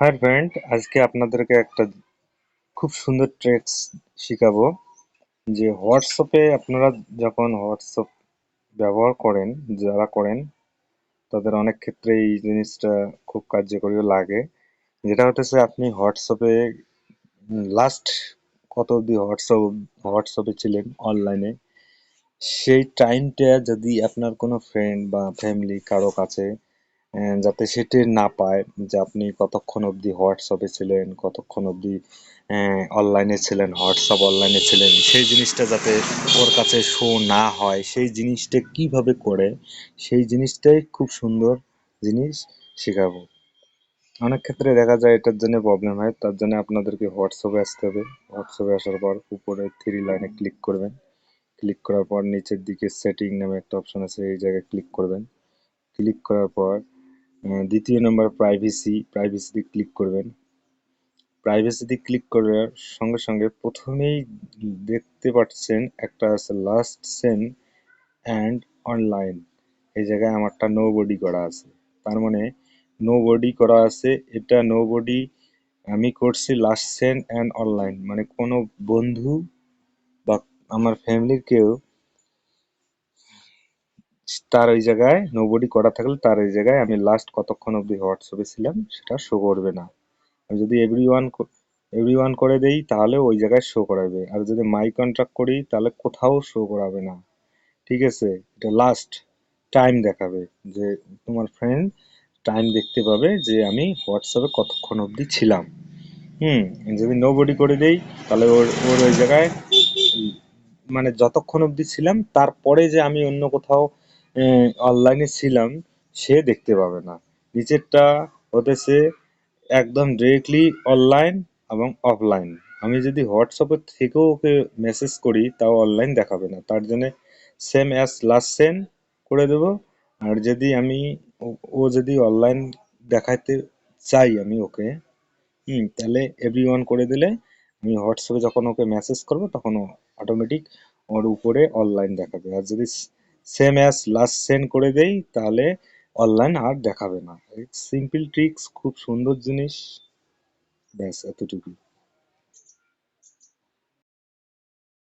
Hi friend আজকে আপনাদেরকে একটা খুব সুন্দর ট্রিক্স শিখাবো। যে হোয়াটসঅ্যাপে আপনারা যখন হোয়াটসঅ্যাপ ব্যবহার করেন, যারা করেন, তাদের অনেক ক্ষেত্রে এই জিনিসটা খুব কার্যকরী লাগে। যেটা হতেছে, আপনি হোয়াটসঅ্যাপে লাস্ট কত অবধি হোয়াটসঅ্যাপ হোয়াটসঅ্যাপে ছিলেন অনলাইনে সেই টাইমটা যদি আপনার কোনো ফ্রেন্ড বা ফ্যামিলি কারও কাছে যাতে সেটি না পায় যে আপনি কতক্ষণ অবধি হোয়াটসঅ্যাপে ছিলেন, কতক্ষণ অবধি অনলাইনে ছিলেন, হোয়াটসঅ্যাপ অনলাইনে ছিলেন, সেই জিনিসটা যাতে ওর কাছে শো না হয়, সেই জিনিসটা কীভাবে করে, সেই জিনিসটাই খুব সুন্দর জিনিস শেখাবো। অনেক ক্ষেত্রে দেখা যায় এটার জন্য প্রবলেম হয়, তার জন্য আপনাদেরকে হোয়াটসঅ্যাপে আসতে হবে। হোয়াটসঅ্যাপে আসার পর উপরে থ্রি লাইনে ক্লিক করবেন। ক্লিক করার পর নিচের দিকে সেটিং নামে একটা অপশন আছে, এই জায়গায় ক্লিক করবেন। ক্লিক করার পর দ্বিতীয় নম্বর প্রাইভেসি প্রাইভেসিতে ক্লিক করবেন। প্রাইভেসিতে ক্লিক করার সঙ্গে সঙ্গে প্রথমেই দেখতে পাচ্ছেন একটা আছে লাস্ট সেন অ্যান্ড অনলাইন এই জায়গায় আমারটা নো বডি করা আছে। তার মানে নো বডি করা আছে। এটা নো বডি আমি করছি লাস্ট সেন অ্যান্ড অনলাইন মানে কোনো বন্ধু বা আমার ফ্যামিলির কেউ তার ওই জায়গায় নো বডি করা থাকলে তার ওই জায়গায় আমি লাস্ট কতক্ষণ অবধি হোয়াটসঅ্যাপে ছিলাম, সেটা শো করবে না। আমি যদি এভরি ওয়ান এভরি ওয়ান করে দেই, তাহলে ওই জায়গায় শো করাবে। আর যদি মাই কন্ট্রাক্ট করি, তাহলে কোথাও শো করাবে না। ঠিক আছে? এটা লাস্ট টাইম দেখাবে যে তোমার ফ্রেন্ড টাইম দেখতে পাবে যে আমি হোয়াটসঅ্যাপে কতক্ষণ অবধি ছিলাম। হুম, যদি নো বডি করে দেই, তাহলে ওর ওর ওই জায়গায় মানে যতক্ষণ অবধি ছিলাম, তারপরে যে আমি অন্য কোথাও অনলাইনে ছিলাম, সে দেখতে পাবে না। নিচেরটা হতেছে একদম ডিরেক্টলি অনলাইন এবং অফলাইন আমি যদি হোয়াটসঅ্যাপের থেকেও ওকে মেসেজ করি, তাও অনলাইন দেখাবে না। তার জন্য সেম অ্যাজ লাস্ট সেন করে দেব। আর যদি আমি ও- যদি অনলাইন দেখাতে চাই আমি ওকে, হুম, তাহলে এভরি ওয়ান করে দিলে আমি হোয়াটসঅ্যাপে যখন ওকে মেসেজ করব, তখন অটোমেটিক ওর উপরে অনলাইন দেখাবে। আর যদি সেম অ্যাজ লাস্ট সেন্ড করে দেই, তাহলে অনলাইন আর দেখাবে না। সিম্পল ট্রিক্স খুব সুন্দর জিনিস। ব্যাস, এতটুকুই।